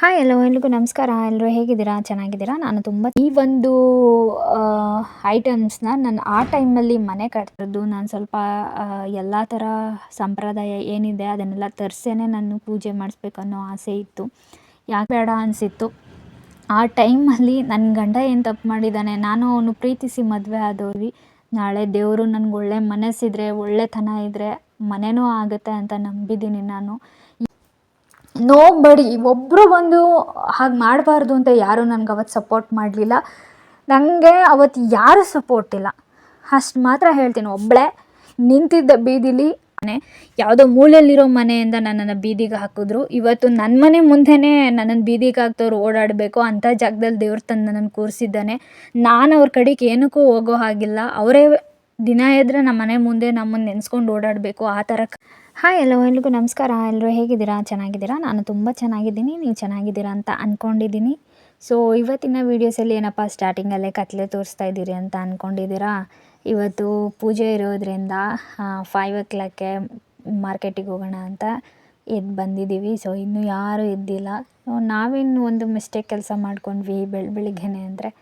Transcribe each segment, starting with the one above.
Hi ಎಲ್ಲೋ, ಎಲ್ರಿಗೂ ನಮಸ್ಕಾರ. ಎಲ್ಲರೂ ಹೇಗಿದ್ದೀರಾ? ಚೆನ್ನಾಗಿದ್ದೀರಾ? ನಾನು ತುಂಬ ಈ ಒಂದು ಐಟಮ್ಸ್ನ ನಾನು ಆ ಟೈಮಲ್ಲಿ ಮನೆ ಕಟ್ತಿದ್ದು, ನಾನು ಸ್ವಲ್ಪ ಎಲ್ಲ ಥರ ಸಂಪ್ರದಾಯ ಏನಿದೆ ಅದನ್ನೆಲ್ಲ ತರಿಸೇ ನಾನು ಪೂಜೆ ಮಾಡಿಸ್ಬೇಕು ಅನ್ನೋ ಆಸೆ ಇತ್ತು. ಯಾಕೆ ಬೇಡ ಅನಿಸಿತ್ತು. ಆ ಟೈಮಲ್ಲಿ ನನ್ನ ಗಂಡ ಏನು ತಪ್ಪು ಮಾಡಿದ್ದಾನೆ ನಾನು ಅವನು ಪ್ರೀತಿಸಿ ಮದುವೆ ಆದವ್ರಿ ನಾಳೆ ದೇವರು ನನಗೆ ಒಳ್ಳೆ ಮನಸ್ಸಿದ್ರೆ, ಒಳ್ಳೆತನ ಇದ್ದರೆ ಮನೆಯೂ ಆಗುತ್ತೆ ಅಂತ ನಂಬಿದ್ದೀನಿ ನಾನು. ನೋ ಬಡಿ ಒಬ್ಬರು ಬಂದು ಹಾಗೆ ಮಾಡಬಾರ್ದು ಅಂತ ಯಾರೂ ನನಗೆ ಅವತ್ತು ಸಪೋರ್ಟ್ ಮಾಡಲಿಲ್ಲ. ನನಗೆ ಅವತ್ತು ಯಾರೂ ಸಪೋರ್ಟ್ ಇಲ್ಲ. ಅಷ್ಟು ಮಾತ್ರ ಹೇಳ್ತೀನಿ ಒಬ್ಬಳೇ ನಿಂತಿದ್ದ ಬೀದಿಲಿ ಮನೆ, ಯಾವುದೋ ಮೂಲೆಯಲ್ಲಿರೋ ಮನೆಯಿಂದ ನನ್ನನ್ನು ಬೀದಿಗೆ ಹಾಕಿದ್ರು. ಇವತ್ತು ನನ್ನ ಮನೆ ಮುಂದೆನೇ ನನ್ನನ್ನು ಬೀದಿಗೆ ಹಾಕ್ದವ್ರು ಓಡಾಡಬೇಕು ಅಂಥ ಜಾಗದಲ್ಲಿ ದೇವ್ರ ತಂದು ನನ್ನನ್ನು ಕೂರಿಸಿದ್ದಾನೆ. ನಾನು ಅವ್ರ ಕಡೆಗೆ ಏನಕ್ಕೂ ಹೋಗೋ ಹಾಗಿಲ್ಲ. ಅವರೇ ದಿನ ಎದ್ರೆ ನಮ್ಮ ಮನೆ ಮುಂದೆ ನಮ್ಮನ್ನು ನೆನೆಸ್ಕೊಂಡು ಓಡಾಡಬೇಕು, ಆ ಥರ ಹಾಯ್ ಎಲ್ಲೋ, ಎಲ್ರಿಗೂ ನಮಸ್ಕಾರ. ಎಲ್ಲರೂ ಹೇಗಿದ್ದೀರಾ? ಚೆನ್ನಾಗಿದ್ದೀರಾ? ನಾನು ತುಂಬ ಚೆನ್ನಾಗಿದ್ದೀನಿ. ನೀವು ಚೆನ್ನಾಗಿದ್ದೀರಾ ಅಂತ ಅಂದ್ಕೊಂಡಿದ್ದೀನಿ ಸೊ ಇವತ್ತಿನ ವೀಡಿಯೋಸಲ್ಲಿ ಏನಪ್ಪ ಸ್ಟಾರ್ಟಿಂಗಲ್ಲೇ ಕತ್ಲೆ ತೋರಿಸ್ತಾ ಇದ್ದೀರಿ ಅಂತ ಅಂದ್ಕೊಂಡಿದ್ದೀರಾ ಇವತ್ತು ಪೂಜೆ ಇರೋದ್ರಿಂದ ಫೈವ್ ಓ ಕ್ಲಾಕ್ಗೆ ಮಾರ್ಕೆಟಿಗೆ ಹೋಗೋಣ ಅಂತ ಎದ್ದು ಬಂದಿದ್ದೀವಿ. ಸೊ ಇನ್ನೂ ಯಾರೂ ಇದ್ದಿಲ್ಲ ನಾವೇನು ಒಂದು ಮಿಸ್ಟೇಕ್ ಕೆಲಸ ಮಾಡ್ಕೊಂಡ್ವಿ ಬೆಳ, ಬೆಳಿಗ್ಗೆನೆ ಅಂದರೆ.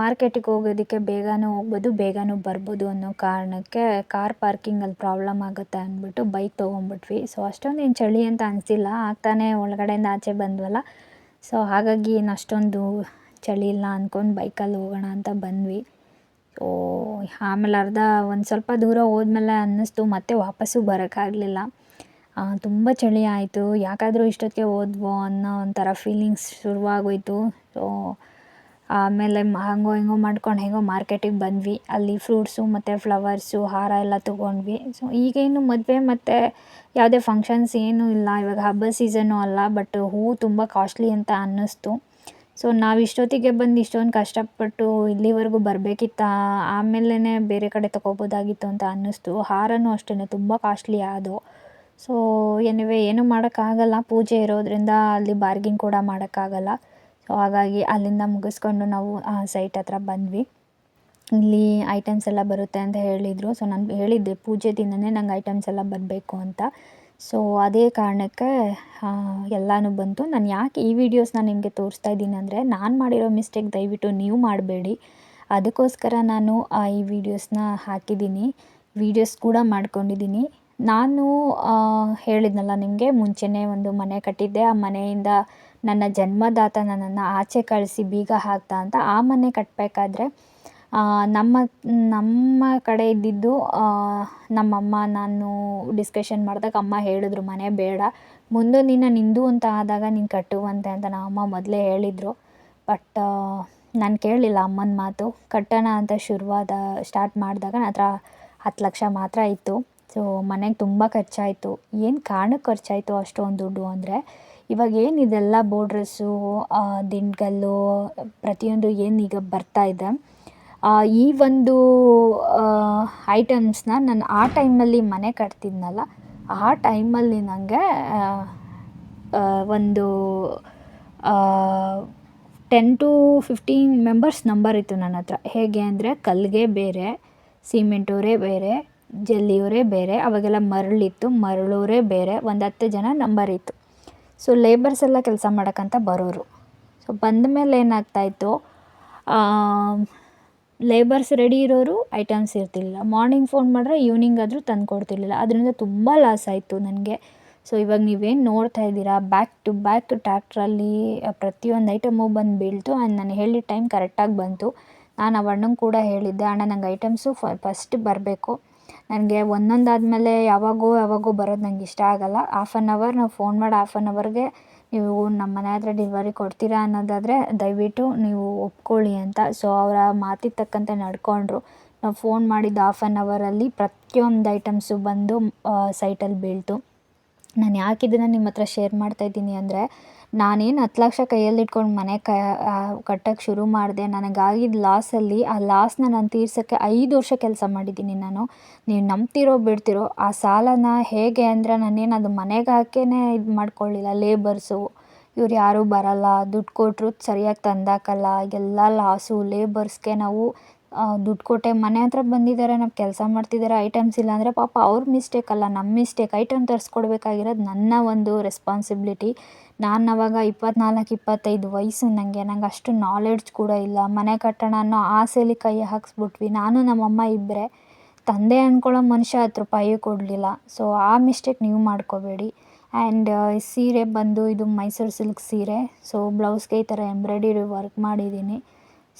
ಮಾರ್ಕೆಟಿಗೆ ಹೋಗೋದಕ್ಕೆ ಬೇಗನೂ ಹೋಗ್ಬೋದು, ಬೇಗನೂ ಬರ್ಬೋದು ಅನ್ನೋ ಕಾರಣಕ್ಕೆ ಕಾರ್ ಪಾರ್ಕಿಂಗಲ್ಲಿ ಪ್ರಾಬ್ಲಮ್ ಆಗುತ್ತೆ ಅಂದ್ಬಿಟ್ಟು ಬೈಕ್ ತೊಗೊಂಬಿಟ್ವಿ. ಸೊ ಅಷ್ಟೊಂದೇನು ಚಳಿ ಅಂತ ಅನಿಸಿಲ್ಲ, ಆಗ್ತಾನೆ ಒಳಗಡೆಯಿಂದ ಆಚೆ ಬಂದ್ವಲ್ಲ. ಸೊ ಹಾಗಾಗಿ ಏನು ಅಷ್ಟೊಂದು ಚಳಿ ಇಲ್ಲ ಅಂದ್ಕೊಂಡು ಬೈಕಲ್ಲಿ ಹೋಗೋಣ ಅಂತ ಬಂದ್ವಿ. ಸೊ ಆಮೇಲೆ ಅರ್ಧ ಒಂದು ಸ್ವಲ್ಪ ದೂರ ಹೋದ್ಮೇಲೆ ಅನ್ನಿಸ್ತು, ಮತ್ತೆ ವಾಪಸ್ಸು ಬರೋಕ್ಕಾಗಲಿಲ್ಲ. ತುಂಬ ಚಳಿ ಆಯಿತು, ಯಾಕಾದರೂ ಇಷ್ಟೊತ್ತಿಗೆ ಹೋದ್ವೋ ಅನ್ನೋ ಒಂಥರ ಫೀಲಿಂಗ್ಸ್ ಶುರುವಾಗೋಯಿತು. ಸೊ ಆಮೇಲೆ ಹಂಗೋ ಹಿಂಗೋ ಮಾಡ್ಕೊಂಡು ಹೇಗೋ ಮಾರ್ಕೆಟಿಗೆ ಬಂದ್ವಿ. ಅಲ್ಲಿ ಫ್ರೂಟ್ಸು ಮತ್ತು ಫ್ಲವರ್ಸು ಹಾರ ಎಲ್ಲ ತೊಗೊಂಡ್ವಿ. ಸೊ ಈಗೇನು ಮದುವೆ ಮತ್ತು ಯಾವುದೇ ಫಂಕ್ಷನ್ಸ್ ಏನೂ ಇಲ್ಲ. ಇವಾಗ ಹಬ್ಬದ ಸೀಸನ್ನು ಅಲ್ಲ ಬಟ್ ಹೂವು ತುಂಬ ಕಾಸ್ಟ್ಲಿ ಅಂತ ಅನ್ನಿಸ್ತು. ಸೊ ನಾವು ಇಷ್ಟೊತ್ತಿಗೆ ಬಂದು ಇಷ್ಟೊಂದು ಕಷ್ಟಪಟ್ಟು ಇಲ್ಲಿವರೆಗೂ ಬರಬೇಕಿತ್ತಾ? ಆಮೇಲೆ ಬೇರೆ ಕಡೆ ತೊಗೋಬೋದಾಗಿತ್ತು ಅಂತ ಅನ್ನಿಸ್ತು. ಹಾರನೂ ಅಷ್ಟೇ ತುಂಬ ಕಾಸ್ಟ್ಲಿ ಅದು. ಸೊ ಎನಿವೆ ಏನೂ ಮಾಡೋಕ್ಕಾಗಲ್ಲ. ಪೂಜೆ ಇರೋದರಿಂದ ಅಲ್ಲಿ ಬಾರ್ಗಿಂಗ್ ಕೂಡ ಮಾಡೋಕ್ಕಾಗಲ್ಲ. ಸೊ ಹಾಗಾಗಿ ಅಲ್ಲಿಂದ ಮುಗಿಸ್ಕೊಂಡು ನಾವು, ಆ ಸೈಟ್ ಹತ್ರ ಬಂದ್ವಿ. ಇಲ್ಲಿ ಐಟಮ್ಸ್ ಎಲ್ಲ ಬರುತ್ತೆ ಅಂತ ಹೇಳಿದರು. ಸೊ ನಾನು ಹೇಳಿದ್ದೆ, ಪೂಜೆ ದಿನವೇ ನಂಗೆ ಐಟಮ್ಸ್ ಎಲ್ಲ ಬರಬೇಕು ಅಂತ. ಸೊ ಅದೇ ಕಾರಣಕ್ಕೆ ಎಲ್ಲನೂ ಬಂತು. ನಾನು ಯಾಕೆ ಈ ವಿಡಿಯೋಸ್ನ ನಿಮಗೆ ತೋರಿಸ್ತಾ ಇದ್ದೀನಿ ಅಂದರೆ, ನಾನು ಮಾಡಿರೋ ಮಿಸ್ಟೇಕ್ ದಯವಿಟ್ಟು ನೀವು ಮಾಡಬೇಡಿ. ಅದಕ್ಕೋಸ್ಕರ ನಾನು ಈ ವಿಡಿಯೋಸ್ನ ಹಾಕಿದ್ದೀನಿ. ವಿಡಿಯೋಸ್ ಕೂಡ ಮಾಡ್ಕೊಂಡಿದ್ದೀನಿ. ನಾನು ಹೇಳಿದ್ನಲ್ಲ ನಿಮಗೆ, ಮುಂಚೆನೇ ಒಂದು ಮನೆ ಕಟ್ಟಿದ್ದೆ. ಆ ಮನೆಯಿಂದ ನನ್ನ ಜನ್ಮದಾತ ನನ್ನನ್ನು ಆಚೆ ಕಳಿಸಿ ಬೀಗ ಹಾಕ್ತಾ ಅಂತ ಆ ಮನೆ ಕಟ್ಟಬೇಕಾದ್ರೆ ನಮ್ಮ ನಮ್ಮ ಕಡೆ ಇದ್ದಿದ್ದು ನಮ್ಮಮ್ಮ ನಾನು ಡಿಸ್ಕಷನ್ ಮಾಡಿದಾಗ ಅಮ್ಮ ಹೇಳಿದ್ರು, ಮನೆ ಬೇಡ. ಮುಂದೆ ದಿನ ನಿಂದು ಅಂತ ಆದಾಗ ನೀನು ಕಟ್ಟುವಂತೆ ಅಂತ ನಮ್ಮಮ್ಮ ಮೊದಲೇ ಹೇಳಿದರು. ಬಟ್ ನಾನು ಕೇಳಲಿಲ್ಲ ಅಮ್ಮನ ಮಾತು. ಕಟ್ಟೋಣ ಅಂತ ಶುರುವಾದ ಸ್ಟಾರ್ಟ್ ಮಾಡಿದಾಗ ನನ್ನ ಹತ್ರ ಹತ್ತು ಲಕ್ಷ ಮಾತ್ರ ಇತ್ತು. ಸೊ ಮನೆಗೆ ತುಂಬ ಖರ್ಚಾಯಿತು. ಏನು ಕಾರಣಕ್ಕೆ ಖರ್ಚಾಯಿತು ಅಷ್ಟೊಂದು ದುಡ್ಡು ಅಂದರೆ ಇವಾಗ ಏನು ಇದೆಲ್ಲ ಬೋರ್ಡ್ರಸ್ಸು ದಿಂಡ್ಗಲ್ಲು ಪ್ರತಿಯೊಂದು ಏನು ಈಗ ಬರ್ತಾ ಇದೆ. ಈ ಒಂದು ಐಟಮ್ಸ್ನ ನಾನು ಆ ಟೈಮಲ್ಲಿ ಮನೆ ಕಟ್ತಿದ್ನಲ್ಲ, ಆ ಟೈಮಲ್ಲಿ ನನಗೆ ಒಂದು ten to fifteen members number ಇತ್ತು ನನ್ನ ಹತ್ರ. ಹೇಗೆ ಅಂದರೆ ಕಲ್ಲಿಗೆ ಬೇರೆ ಸಿಮೆಂಟವರೇ ಬೇರೆ ಜಲ್ಲಿಯವರೇ ಬೇರೆ, ಅವಾಗೆಲ್ಲ ಮರಳಿತ್ತು, ಮರಳೋರೇ ಬೇರೆ, ಒಂದು ಹತ್ತು ಜನ ನಂಬರ್ ಇತ್ತು. ಸೊ ಲೇಬರ್ಸ್ ಎಲ್ಲ ಕೆಲಸ ಮಾಡೋಕ್ಕಂತ ಬರೋರು. ಸೊ ಬಂದ ಮೇಲೆ ಏನಾಗ್ತಾಯಿತ್ತು ಲೇಬರ್ಸ್ ರೆಡಿ ಇರೋರು ಐಟಮ್ಸ್ ಇರ್ತಿಲ್ಲ ಮಾರ್ನಿಂಗ್ ಫೋನ್ ಮಾಡಿದ್ರೆ ಈವ್ನಿಂಗ್ ಆದರೂ ತಂದು ಕೊಡ್ತಿರ್ಲಿಲ್ಲ. ಅದರಿಂದ ತುಂಬ ಲಾಸ್ ಆಯಿತು ನನಗೆ. ಸೊ ಇವಾಗ ನೀವೇನು ನೋಡ್ತಾ ಇದ್ದೀರಾ? ಬ್ಯಾಕ್ ಟು ಬ್ಯಾಕ್ ಟ್ರ್ಯಾಕ್ಟ್ರಲ್ಲಿ ಪ್ರತಿಯೊಂದು ಐಟಮು ಬಂದು ಬೀಳ್ತು ಆ್ಯಂಡ್ ನಾನು ಹೇಳಿದ ಟೈಮ್ ಕರೆಕ್ಟಾಗಿ ಬಂತು. ನಾನು ಅವ ಅಣ್ಣಂಗೆ ಕೂಡ ಹೇಳಿದ್ದೆ, ಅಣ್ಣ, ನಂಗೆ ಐಟಮ್ಸು ಫಸ್ಟ್ ಬರಬೇಕು. ನನಗೆ ಒಂದೊಂದು ಆದಮೇಲೆ ಯಾವಾಗೋ ಯಾವಾಗೋ ಬರೋದು ನಂಗೆ ಇಷ್ಟ ಆಗಲ್ಲ. ಹಾಫ್ ಆನ್ ಅವರ್ ನಾವು ಫೋನ್ ಮಾಡಿ ಹಾಫ್ ಆನ್ ಅವರ್ಗೆ ನೀವು ನಮ್ಮ ಮನೆ ಹತ್ರ ಡೆಲಿವರಿ ಕೊಡ್ತೀರಾ ಅನ್ನೋದಾದರೆ ದಯವಿಟ್ಟು ನೀವು ಒಪ್ಕೊಳ್ಳಿ ಅಂತ. ಸೊ ಅವರ ಮಾತಿಗೆ ತಕ್ಕಂತೆ ನಡ್ಕೊಂಡ್ರು. ನಾವು ಫೋನ್ ಮಾಡಿದ್ದು ಹಾಫ್ ಆನ್ ಅವರಲ್ಲಿ ಪ್ರತಿಯೊಂದು ಐಟಮ್ಸು ಬಂದು ಸೈಟಲ್ಲಿ ಬೀಳ್ತು. ನಾನು ಯಾಕೆ ಇದನ್ನು ನಿಮ್ಮ ಹತ್ರ ಶೇರ್ ಮಾಡ್ತಾ ಇದ್ದೀನಿ ಅಂದರೆ ನಾನೇನು ಹತ್ತು ಲಕ್ಷ ಕೈಯಲ್ಲಿ ಇಟ್ಕೊಂಡು ಮನೆ ಕ ಕಟ್ಟೋಕ್ಕೆ ಶುರು ಮಾಡಿದೆ ನನಗಾಗಿದ್ದ ಲಾಸಲ್ಲಿ ಆ ಲಾಸ್ನ ನಾನು ತೀರ್ಸೋಕ್ಕೆ ಐದು ವರ್ಷ ಕೆಲಸ ಮಾಡಿದ್ದೀನಿ ನಾನು. ನೀವು ನಂಬ್ತಿರೋ ಬಿಡ್ತಿರೋ, ಆ ಸಾಲನ ಹೇಗೆ ಅಂದರೆ ನಾನೇನು ಅದು ಮನೆಗೆ ಹಾಕೇನೆ ಇದು ಮಾಡ್ಕೊಳ್ಳಿಲ್ಲ ಲೇಬರ್ಸು ಇವ್ರು ಯಾರೂ ಬರಲ್ಲ, ದುಡ್ಡು ಕೊಟ್ಟರು ಸರಿಯಾಗಿ ತಂದಾಕಲ್ಲ ಎಲ್ಲ ಲಾಸು ಲೇಬರ್ಸ್ಗೆ ನಾವು ದುಡ್ಡು ಕೊಟ್ಟೆ ಮನೆ ಹತ್ರ ಬಂದಿದ್ದಾರೆ ನಾವು ಕೆಲಸ ಮಾಡ್ತಿದ್ದಾರೆ ಐಟಮ್ಸ್ ಇಲ್ಲ ಅಂದರೆ ಪಾಪ ಅವ್ರ ಮಿಸ್ಟೇಕ್ ಅಲ್ಲ ನಮ್ಮ ಮಿಸ್ಟೇಕ್ ಐಟಮ್ ತರಿಸ್ಕೊಡ್ಬೇಕಾಗಿರೋದು ನನ್ನ ಒಂದು ರೆಸ್ಪಾನ್ಸಿಬಿಲಿಟಿ ನಾನು ಅವಾಗ ಇಪ್ಪತ್ನಾಲ್ಕು, ಇಪ್ಪತ್ತೈದು ವಯಸ್ಸು ನನಗೆ ನಂಗೆ ಅಷ್ಟು ನಾಲೆಡ್ಜ್ ಕೂಡ ಇಲ್ಲ. ಮನೆ ಕಟ್ಟೋಣ ಅನ್ನೋ ಆಸೆಯಲ್ಲಿ ಕೈ ಹಾಕ್ಸ್ಬಿಟ್ವಿ. ನಾನು ನಮ್ಮಮ್ಮ ಇಬ್ಬರೇ ತಂದೆ ಅಂದ್ಕೊಳ್ಳೋ ಮನುಷ್ಯ ಹತ್ತು ರೂಪಾಯಿ ಕೊಡಲಿಲ್ಲ. ಸೊ ಆ ಮಿಸ್ಟೇಕ್ ನೀವು ಮಾಡ್ಕೋಬೇಡಿ. ಆ್ಯಂಡ್ ಸೀರೆ ಬಂದು ಇದು ಮೈಸೂರು ಸಿಲ್ಕ್ ಸೀರೆ. ಸೊ ಬ್ಲೌಸ್ಗೆ ಈ ಥರ ಎಂಬ್ರಾಯ್ಡ್ರಿ ವರ್ಕ್ ಮಾಡಿದ್ದೀನಿ.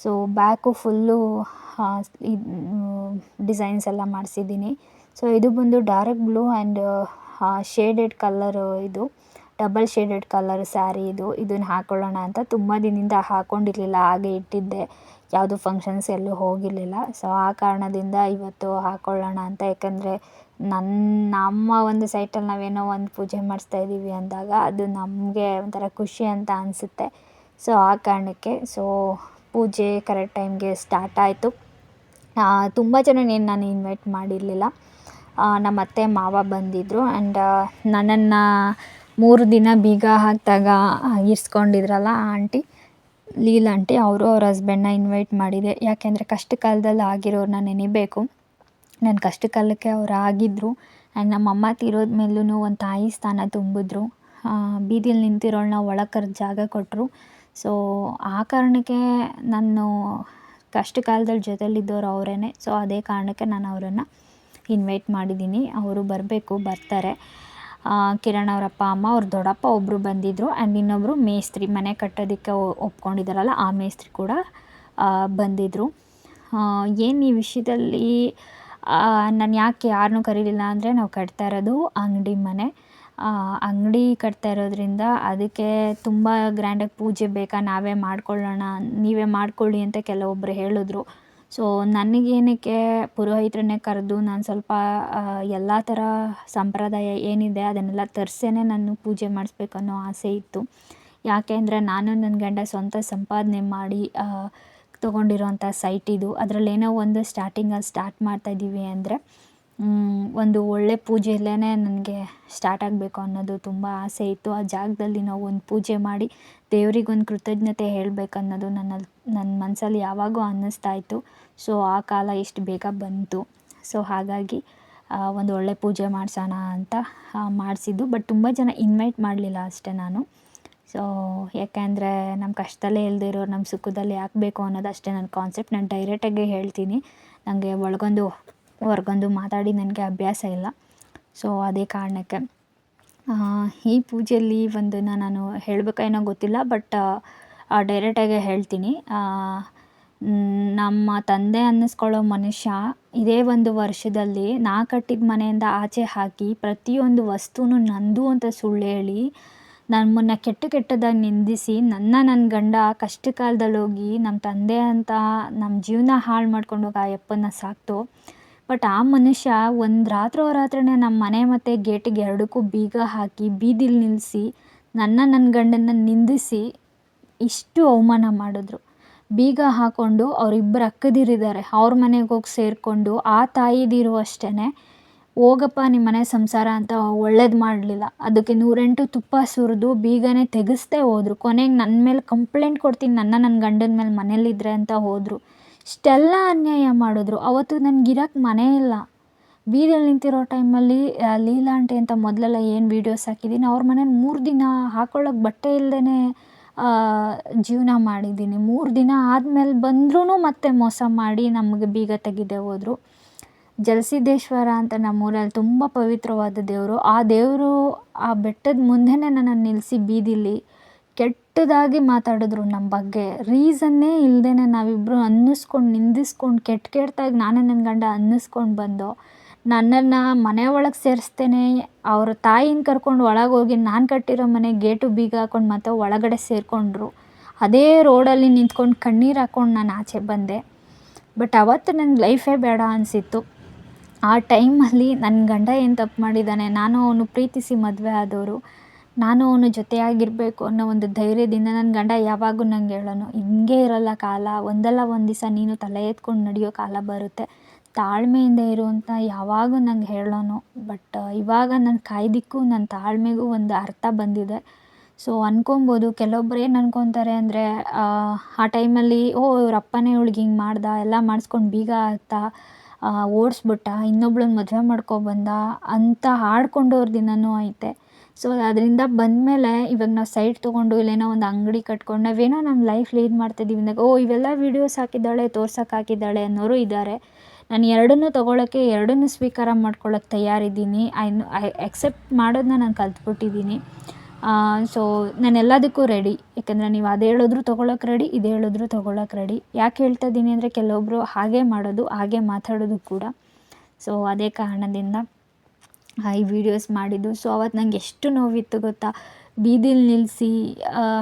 ಸೊ ಬ್ಯಾಕು ಫುಲ್ಲು ಡಿಸೈನ್ಸ್ ಎಲ್ಲ ಮಾಡಿಸಿದ್ದೀನಿ. ಸೊ ಇದು ಬಂದು dark blue and shaded colour ಇದು. ಡಬಲ್ ಶೇಡೆಡ್ ಕಲರ್ ಸ್ಯಾರಿ ಇದು, ಇದನ್ನು ಹಾಕ್ಕೊಳ್ಳೋಣ ಅಂತ ತುಂಬ ದಿನದಿಂದ ಹಾಕ್ಕೊಂಡಿರಲಿಲ್ಲ ಹಾಗೆ ಇಟ್ಟಿದ್ದೆ. ಯಾವುದು ಫಂಕ್ಷನ್ಸ್ ಎಲ್ಲೂ ಹೋಗಿರಲಿಲ್ಲ. ಸೊ ಆ ಕಾರಣದಿಂದ ಇವತ್ತು ಹಾಕ್ಕೊಳ್ಳೋಣ ಅಂತ, ಯಾಕಂದರೆ ನನ್ನ ನಮ್ಮ ಒಂದು ಸೈಟಲ್ಲಿ ನಾವೇನೋ ಒಂದು ಪೂಜೆ ಮಾಡಿಸ್ತಾ ಇದ್ದೀವಿ ಅಂದಾಗ ಅದು ನಮಗೆ ಒಂಥರ ಖುಷಿ ಅಂತ ಅನಿಸುತ್ತೆ. ಸೊ ಆ ಕಾರಣಕ್ಕೆ ಸೊ ಪೂಜೆ ಕರೆಕ್ಟ್ ಟೈಮ್ಗೆ ಸ್ಟಾರ್ಟ್ ಆಯಿತು. ತುಂಬ ಜನನೇನು ನಾನು ಇನ್ವೈಟ್ ಮಾಡಿರಲಿಲ್ಲ. ನಮ್ಮ ಅತ್ತೆ ಮಾವ ಬಂದಿದ್ದರು ಆ್ಯಂಡ್ ನನ್ನನ್ನು ಮೂರು ದಿನ ಬೀಗ ಹಾಕಿದಾಗ ಇರಿಸ್ಕೊಂಡಿದ್ರಲ್ಲ ಆಂಟಿ, ಲೀಲಾ ಆಂಟಿ, ಅವರು ಅವ್ರ ಹಸ್ಬೆಂಡ್ನ ಇನ್ವೈಟ್ ಮಾಡಿದೆ. ಯಾಕೆಂದರೆ ಕಷ್ಟ ಕಾಲದಲ್ಲಿ ಆಗಿರೋರನ್ನ ನೆನಿಬೇಕು. ನನ್ನ ಕಷ್ಟ ಕಾಲಕ್ಕೆ ಅವ್ರು ಆಗಿದ್ದರು ಆ್ಯಂಡ್ ನಮ್ಮಮ್ಮ ತೀರೋದ ಮೇಲೂ ಒಂದು ತಾಯಿ ಸ್ಥಾನ ತುಂಬಿದ್ರು. ಬೀದಿಲಿ ನಿಂತಿರೋಳನ್ನ ಕರೆದು ಜಾಗ ಕೊಟ್ಟರು ಸೊ ಆ ಕಾರಣಕ್ಕೆ ನಾನು ಕಷ್ಟ ಕಾಲದಲ್ಲಿ ಜೊತೆಲಿದ್ದವ್ರು ಅವರೇ ಸೊ ಅದೇ ಕಾರಣಕ್ಕೆ ನಾನು ಅವರನ್ನು ಇನ್ವೈಟ್ ಮಾಡಿದ್ದೀನಿ. ಅವರು ಬರಬೇಕು, ಬರ್ತಾರೆ. ಕಿರಣ್ ಅವ್ರ ಅಪ್ಪ, ಅಮ್ಮ, ಅವ್ರ ದೊಡ್ಡಪ್ಪ ಒಬ್ಬರು ಬಂದಿದ್ದರು ಆ್ಯಂಡ್ ಇನ್ನೊಬ್ಬರು ಮೇಸ್ತ್ರಿ, ಮನೆ ಕಟ್ಟೋದಕ್ಕೆ ಒಪ್ಕೊಂಡಿದ್ದಾರಲ್ಲ, ಆ ಮೇಸ್ತ್ರಿ ಕೂಡ ಬಂದಿದ್ದರು ಏನು ಈ ವಿಷಯದಲ್ಲಿ ನಾನು ಯಾಕೆ ಯಾರನ್ನೂ ಕರೀಲಿಲ್ಲ ಅಂದರೆ ನಾವು ಕಟ್ತಾ ಇರೋದು ಅಂಗಡಿ ಮನೆ. ಅಂಗಡಿ ಕಟ್ತಾ ಇರೋದ್ರಿಂದ ಅದಕ್ಕೆ ತುಂಬ ಗ್ರ್ಯಾಂಡಾಗಿ ಪೂಜೆ ಬೇಕಾ, ನಾವೇ ಮಾಡ್ಕೊಳ್ಳೋಣ, ನೀವೇ ಮಾಡ್ಕೊಳ್ಳಿ ಅಂತ ಕೆಲವೊಬ್ಬರು ಹೇಳಿದ್ರು. ಸೊ ನನಗೇನಕ್ಕೆ ಪುರೋಹಿತರನ್ನೇ ಕರೆದು ನಾನು ಸ್ವಲ್ಪ ಎಲ್ಲ ಥರ ಸಂಪ್ರದಾಯ ಏನಿದೆ ಅದನ್ನೆಲ್ಲ ತರಿಸೇನೆ ನಾನು ಪೂಜೆ ಮಾಡಿಸ್ಬೇಕು ಅನ್ನೋ ಆಸೆ ಇತ್ತು. ಯಾಕೆ ಅಂದರೆ ನಾನು ನನ್ನ ಗಂಡ ಸ್ವಂತ ಸಂಪಾದನೆ ಮಾಡಿ ತೊಗೊಂಡಿರೋಂಥ ಸೈಟ್ ಇದು. ಅದರಲ್ಲೇನೋ ಒಂದು ಸ್ಟಾರ್ಟಿಂಗಲ್ಲಿ ಸ್ಟಾರ್ಟ್ ಮಾಡ್ತಾಯಿದ್ದೀವಿ ಅಂದರೆ ಒಂದು ಒಳ್ಳೆ ಪೂಜೆಯಲ್ಲೇ ನನಗೆ ಸ್ಟಾರ್ಟ್ ಆಗಬೇಕು ಅನ್ನೋದು ತುಂಬ ಆಸೆ ಇತ್ತು. ಆ ಜಾಗದಲ್ಲಿ ನಾವು ಒಂದು ಪೂಜೆ ಮಾಡಿ ದೇವ್ರಿಗೊಂದು ಕೃತಜ್ಞತೆ ಹೇಳಬೇಕನ್ನೋದು ನನ್ನಲ್ಲಿ, ನನ್ನ ಮನಸ್ಸಲ್ಲಿ ಯಾವಾಗೂ ಅನ್ನಿಸ್ತಾ ಇತ್ತು ಸೊ, ಆ ಕಾಲ ಎಷ್ಟು ಬೇಗ ಬಂತು. ಸೊ, ಹಾಗಾಗಿ ಒಂದು ಒಳ್ಳೆ ಪೂಜೆ ಮಾಡಿಸೋಣ ಅಂತ ಮಾಡಿಸಿದ್ದು. ಬಟ್ ತುಂಬ ಜನ ಇನ್ವೈಟ್ ಮಾಡಲಿಲ್ಲ ಅಷ್ಟೇ ನಾನು. ಸೊ, ಯಾಕೆಂದರೆ ನಮ್ಮ ಕಷ್ಟದಲ್ಲೇ ಇಲ್ಲದೆ ಇರೋರು ನಮ್ಮ ಸುಖದಲ್ಲಿ ಯಾಕೆ ಬೇಕು ಅನ್ನೋದು ಅಷ್ಟೇ ನನ್ನ ಕಾನ್ಸೆಪ್ಟ್ ನಾನು ಡೈರೆಕ್ಟಾಗಿ ಹೇಳ್ತೀನಿ. ನನಗೆ ಒಳಗೊಂದು, ಹೊರಗೊಂದು ಮಾತಾಡಿ ನನಗೆ ಅಭ್ಯಾಸ ಇಲ್ಲ. ಸೊ, ಅದೇ ಕಾರಣಕ್ಕೆ. ಈ ಪೂಜೆಯಲ್ಲಿ ಒಂದನ್ನು ನಾನು ಹೇಳ್ಬೇಕಾ ಏನೋ ಗೊತ್ತಿಲ್ಲ, ಬಟ್ ಡೈರೆಕ್ಟಾಗೆ ಹೇಳ್ತೀನಿ. ನಮ್ಮ ತಂದೆ ಅನ್ನಿಸ್ಕೊಳ್ಳೋ ಮನುಷ್ಯ ಇದೇ ಒಂದು ವರ್ಷದಲ್ಲಿ ನಾ ಕಟ್ಟಿದ ಮನೆಯಿಂದ ಆಚೆ ಹಾಕಿ ಪ್ರತಿಯೊಂದು ವಸ್ತುನೂ ನಂದು ಅಂತ ಸುಳ್ಳು ಹೇಳಿ ನಮ್ಮನ್ನು ಕೆಟ್ಟ ಕೆಟ್ಟದಾಗಿ ನಿಂದಿಸಿ ನನ್ನ ನನ್ನ ಗಂಡ ಕಷ್ಟ ಕಾಲದಲ್ಲಿ ಹೋಗಿ ನಮ್ಮ ತಂದೆ ಅಂತ ನಮ್ಮ ಜೀವನ ಹಾಳು ಮಾಡ್ಕೊಂಡು ಹೋಗಿ ಆ ಯಪ್ಪನ್ನ ಸಾಕ್ತು. ಬಟ್ ಆ ಮನುಷ್ಯ ಒಂದು ರಾತ್ರೋರಾತ್ರಿನೇ ನಮ್ಮ ಮನೆ ಮತ್ತು ಗೇಟಿಗೆ ಎರಡಕ್ಕೂ ಬೀಗ ಹಾಕಿ ಬೀದಿಲಿ ನಿಲ್ಲಿಸಿ ನನ್ನ ನನ್ನ ಗಂಡನ್ನ ನಿಂದಿಸಿ ಇಷ್ಟು ಅವಮಾನ ಮಾಡಿದ್ರು. ಬೀಗ ಹಾಕ್ಕೊಂಡು ಅವರಿಬ್ಬರು ಅಕ್ಕದಿರಿದ್ದಾರೆ. ಅವ್ರ ಮನೆಗೆ ಹೋಗಿ ಸೇರಿಕೊಂಡು ಆ ತಾಯಿದಿರು ಅಷ್ಟೇ ಹೋಗಪ್ಪ ನಿಮ್ಮ ಮನೆ ಸಂಸಾರ ಅಂತ ಒಳ್ಳೇದು ಮಾಡಲಿಲ್ಲ. ಅದಕ್ಕೆ ನೂರೆಂಟು ತುಪ್ಪ ಸುರಿದು ಬೀಗನೇ ತೆಗೆಸ್ದೇ ಹೋದ್ರು. ಕೊನೆಗೆ ನನ್ನ ಮೇಲೆ ಕಂಪ್ಲೇಂಟ್ ಕೊಡ್ತೀನಿ, ನನ್ನ ನನ್ನ ಗಂಡನ ಮೇಲೆ ಮನೇಲಿದ್ರೆ ಅಂತ ಹೋದರು. ಇಷ್ಟೆಲ್ಲ ಅನ್ಯಾಯ ಮಾಡಿದ್ರು. ಅವತ್ತು ನನಗಿರಕ್ಕೆ ಮನೆ ಇಲ್ಲ. ಬೀದಿಯಲ್ಲಿ ನಿಂತಿರೋ ಟೈಮಲ್ಲಿ ಲೀಲಾ ಆಂಟಿ ಅಂತ ಮೊದಲೆಲ್ಲ ಏನು ವೀಡಿಯೋಸ್ ಹಾಕಿದ್ದೀನಿ ಅವ್ರ ಮನೇಲಿ ಮೂರು ದಿನ ಹಾಕೊಳ್ಳೋಕೆ ಬಟ್ಟೆ ಇಲ್ಲದೇ ಜೀವನ ಮಾಡಿದ್ದೀನಿ ಮೂರು ದಿನ ಆದಮೇಲೆ ಬಂದ್ರೂ ಮತ್ತೆ ಮೋಸ ಮಾಡಿ ನಮಗೆ ಬೀಗ ತೆಗೆದೇ ಹೋದರು. ಜಲಸಿದ್ದೇಶ್ವರ ಅಂತ ನಮ್ಮೂರಲ್ಲಿ ತುಂಬ ಪವಿತ್ರವಾದ ದೇವರು. ಆ ದೇವರು ಆ ಬೆಟ್ಟದ ಮುಂದೆನೇ ನನ್ನನ್ನು ನಿಲ್ಲಿಸಿ ಬೀದಿಲಿ ಕೆಟ್ಟದಾಗಿ ಮಾತಾಡಿದ್ರು ನಮ್ಮ ಬಗ್ಗೆ. ರೀಸನ್ನೇ ಇಲ್ಲದೇ ನಾವಿಬ್ಬರು ಅನ್ನಿಸ್ಕೊಂಡು ನಿಂದಿಸ್ಕೊಂಡು ಕೆಟ್ಟ ಕೆಟ್ಟದಾಗಿ ನಾನೇ ನನ್ನ ಗಂಡ ಅನ್ನಿಸ್ಕೊಂಡು ಬಂದು ನನ್ನನ್ನು ಮನೆ ಒಳಗೆ ಸೇರಿಸ್ತೇನೆ, ಅವ್ರ ತಾಯಿನ ಕರ್ಕೊಂಡು ಒಳಗೆ ಹೋಗಿ ನಾನು ಕಟ್ಟಿರೋ ಮನೆ ಗೇಟು ಬೀಗ ಹಾಕೊಂಡು ಮತ್ತೆ ಒಳಗಡೆ ಸೇರಿಕೊಂಡ್ರು. ಅದೇ ರೋಡಲ್ಲಿ ನಿಂತ್ಕೊಂಡು ಕಣ್ಣೀರು ಹಾಕ್ಕೊಂಡು ನಾನು ಆಚೆ ಬಂದೆ. ಬಟ್ ಅವತ್ತು ನನ್ನ ಲೈಫೇ ಬೇಡ ಅನಿಸಿತ್ತು. ಆ ಟೈಮಲ್ಲಿ ನನ್ನ ಗಂಡ ಏನು ತಪ್ಪು ಮಾಡಿದ್ದಾನೆ ನಾನು ಅವನು ಪ್ರೀತಿಸಿ ಮದುವೆ ಆದವರು ನಾನು ಅವನು ಜೊತೆಯಾಗಿರಬೇಕು ಅನ್ನೋ ಒಂದು ಧೈರ್ಯದಿಂದ ನನ್ನ ಗಂಡ ಯಾವಾಗೂ ನಂಗೆ ಹೇಳೋನು, ಹಿಂಗೆ ಇರೋಲ್ಲ ಕಾಲ, ಒಂದಲ್ಲ ಒಂದು ದಿವಸ ನೀನು ತಲೆ ಎತ್ಕೊಂಡು ನಡೆಯೋ ಕಾಲ ಬರುತ್ತೆ. ತಾಳ್ಮೆಯಿಂದ ಇರು ಅಂತ ಯಾವಾಗೂ ನಂಗೆ ಹೇಳೋನು, ಬಟ್ ಇವಾಗ ನನ್ನ ಕಾಯ್ದಿಕ್ಕೂ ನನ್ನ ತಾಳ್ಮೆಗೂ ಒಂದು ಅರ್ಥ ಬಂದಿದೆ. ಸೊ ಅನ್ಕೊಬೋದು, ಕೆಲವೊಬ್ರು ಏನು ಅನ್ಕೊತಾರೆ ಅಂದರೆ, ಆ ಟೈಮಲ್ಲಿ, ಓ, ಇವ್ರ ಅಪ್ಪನೇ ಇವ್ಳಿಗೆ ಹಿಂಗೆ ಮಾಡ್ದ, ಎಲ್ಲ ಮಾಡಿಸ್ಕೊಂಡು ಬೀಗ ಹಾಕ್ದ ಓಡಿಸ್ಬಿಟ್ಟ ಇನ್ನೊಬ್ಳನ್ನ ಮದುವೆ ಮಾಡ್ಕೊಬಂದ ಅಂತ ಆಡ್ಕೊಂಡೋರ ದಿನವೂ ಐತೆ. ಸೊ ಅದರಿಂದ ಬಂದಮೇಲೆ ಇವಾಗ ನಾವು ಸೈಟ್ ತೊಗೊಂಡು ಇಲ್ಲೇನೋ ಒಂದು ಅಂಗಡಿ ಕಟ್ಕೊಂಡು ನಾವೇನೋ ನಮ್ಮ ಲೈಫ್ ಲೀಡ್ ಮಾಡ್ತಿದ್ದೀವಿ ಅಂದಾಗ ಓ ಇವೆಲ್ಲ ವೀಡಿಯೋಸ್ ಹಾಕಿದ್ದಾಳೆ ತೋರ್ಸಕ್ಕೆ ಹಾಕಿದ್ದಾಳೆ ಅನ್ನೋರು ಇದ್ದಾರೆ ನಾನು ಎರಡನ್ನೂ ತೊಗೊಳಕ್ಕೆ ಎರಡನ್ನೂ ಸ್ವೀಕಾರ ಮಾಡ್ಕೊಳ್ಳೋಕೆ ತಯಾರಿದ್ದೀನಿ. ಐ ಐ ಎಕ್ಸೆಪ್ಟ್ ಮಾಡೋದನ್ನ ನಾನು ಕಲ್ತ್ಬಿಟ್ಟಿದ್ದೀನಿ. ಸೊ ನಾನು ಎಲ್ಲದಕ್ಕೂ ರೆಡಿ ಯಾಕಂದರೆ ನೀವು ಅದು ಹೇಳಿದ್ರು ತೊಗೊಳಕ್ಕೆ ರೆಡಿ ಇದು ಹೇಳಿದ್ರು ತೊಗೊಳಕ್ಕೆ ರೆಡಿ ಯಾಕೆ ಹೇಳ್ತಾ ಇದ್ದೀನಿ ಅಂದರೆ ಕೆಲವೊಬ್ಬರು ಹಾಗೆ ಮಾಡೋದು, ಹಾಗೆ ಮಾತಾಡೋದು ಕೂಡ. ಸೊ ಅದೇ ಕಾರಣದಿಂದ ಈ ವಿಡಿಯೋಸ್ ಮಾಡಿದ್ದು. ಸೊ ಅವತ್ತು ನಂಗೆ ಎಷ್ಟು ನೋವಿತ್ತು ಗೊತ್ತಾ? ಬೀದಿಲಿ ನಿಲ್ಲಿಸಿ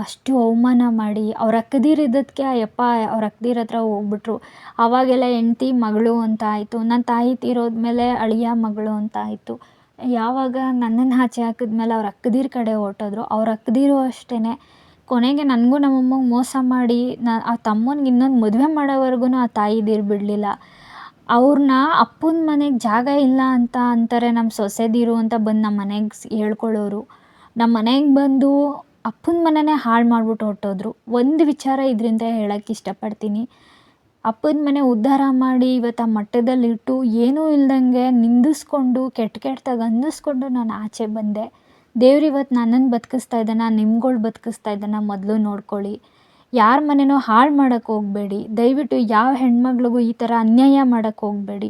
ಅಷ್ಟು ಅವಮಾನ ಮಾಡಿ, ಅವ್ರ ಅಕ್ಕದಿರಿದ್ದಕ್ಕೆ ಅಯ್ಯಪ್ಪ, ಅವ್ರ ಅಕ್ಕದಿರ ಹತ್ರ ಹೋಗ್ಬಿಟ್ರು. ಆವಾಗೆಲ್ಲ ಹೆಂಡ್ತಿ, ಮಗಳು ಅಂತ ಆಯಿತು. ನನ್ನ ತಾಯಿ ತೀರೋದ್ಮೇಲೆ ಅಳಿಯ, ಮಗಳು ಅಂತ ಆಯಿತು. ಯಾವಾಗ ನನ್ನನ್ನು ಆಚೆ ಹಾಕಿದ್ಮೇಲೆ ಅವ್ರ ಅಕ್ಕದಿರ ಕಡೆ ಹೊರಟೋದ್ರು. ಅವ್ರ ಅಕ್ಕದಿರು ಅಷ್ಟೇ ಕೊನೆಗೆ ನನಗೂ ನಮ್ಮಮ್ಮಗೆ ಮೋಸ ಮಾಡಿ, ನಾ, ಆ ತಮ್ಮನಿಗೆ ಇನ್ನೊಂದು ಮದುವೆ ಮಾಡೋವರೆಗೂ ಆ ತಾಯಿದಿರು ಬಿಡಲಿಲ್ಲ ಅವ್ರನ್ನ ಅಪ್ಪನ ಮನೆಗೆ ಜಾಗ ಇಲ್ಲ ಅಂತ ಅಂತಾರೆ ನಮ್ಮ ಸೊಸೆದಿರು ಅಂತ ಬಂದು ನಮ್ಮ ಮನೆಗೆ ಸ್ ಹೇಳ್ಕೊಳ್ಳೋರು ನಮ್ಮ ಮನೆಗೆ ಬಂದು ಅಪ್ಪನ ಮನೆನೇ ಹಾಳು ಮಾಡ್ಬಿಟ್ಟು ಹೊರ್ಟೋದ್ರು. ಒಂದು ವಿಚಾರ ಇದರಿಂದ ಹೇಳಕ್ಕೆ ಇಷ್ಟಪಡ್ತೀನಿ. ಅಪ್ಪನ ಮನೆ ಉದ್ಧಾರ ಮಾಡಿ ಇವತ್ತು ಆ ಮಟ್ಟದಲ್ಲಿಟ್ಟು ಏನೂ ಇಲ್ದಂಗೆ ನಿಂದಿಸ್ಕೊಂಡು, ಕೆಟ್ಟ ಕೆಟ್ಟದಾಗ ಅನ್ನಿಸ್ಕೊಂಡು ನಾನು ಆಚೆ ಬಂದೆ. ದೇವ್ರು ಇವತ್ತು ನನ್ನನ್ನು ಬದುಕಿಸ್ತಾ ಇದ್ದಾನೆ, ನಿಮ್ಗಳು ಬದುಕಿಸ್ತಾ ಇದ್ದಾನೆ, ಮೊದಲು ನೋಡ್ಕೊಳ್ಳಿ. ಯಾರ ಮನೆನೋ ಹಾಳು ಮಾಡೋಕ್ಕೆ ಹೋಗಬೇಡಿ. ದಯವಿಟ್ಟು ಯಾವ ಹೆಣ್ಮಗ್ಳಿಗೂ ಈ ಥರ ಅನ್ಯಾಯ ಮಾಡೋಕ್ಕೆ ಹೋಗಬೇಡಿ.